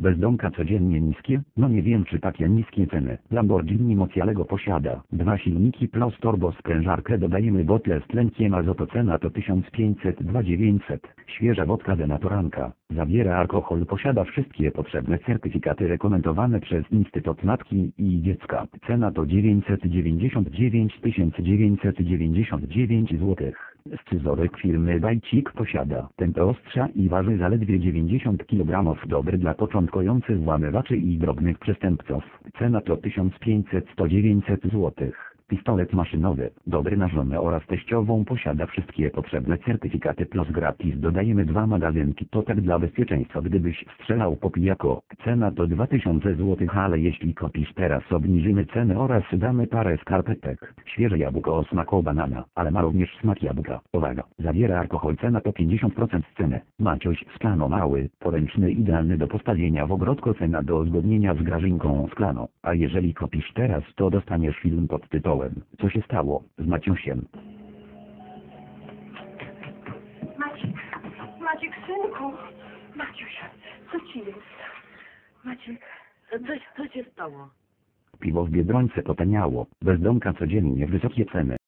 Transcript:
Bezdomka codziennie niskie? No nie wiem czy takie niskie ceny. Lamborghini Mocialego posiada. Dwa silniki plus turbo sprężarkę dodajemy botle z tlenkiem azoto cena to 1500-2900. Świeża wodka denaturanka. Zawiera alkohol posiada wszystkie potrzebne certyfikaty rekomendowane przez Instytut Matki i Dziecka. Cena to 999 999 zł. Scyzoryk firmy Bajcik posiada. Tempo ostrza i waży zaledwie 90 kg. Dobry dla początkujących włamywaczy i drobnych przestępców. Cena to 1500-900 zł. Pistolet maszynowy, dobry na żonę oraz teściową posiada wszystkie potrzebne certyfikaty plus gratis dodajemy dwa magazynki to tak dla bezpieczeństwa gdybyś strzelał po pijako. Cena to 2000 zł ale jeśli kopisz teraz obniżymy cenę oraz damy parę skarpetek. Świeże jabłko o smaku banana, ale ma również smak jabłka. Uwaga, zawiera alkohol cena to 50% ceny. Macioś szklano mały, poręczny idealny do postawienia w ogrodku cena do uzgodnienia z grażynką szklano. A jeżeli kopisz teraz to dostaniesz film pod tytułem Co się stało z Maciusiem? Maciek, Maciek, synku. Maciuś, co ci jest? Maciek, Co, co się stało? Piwo w Biedronce potaniało, bezdomka codziennie wysokie ceny.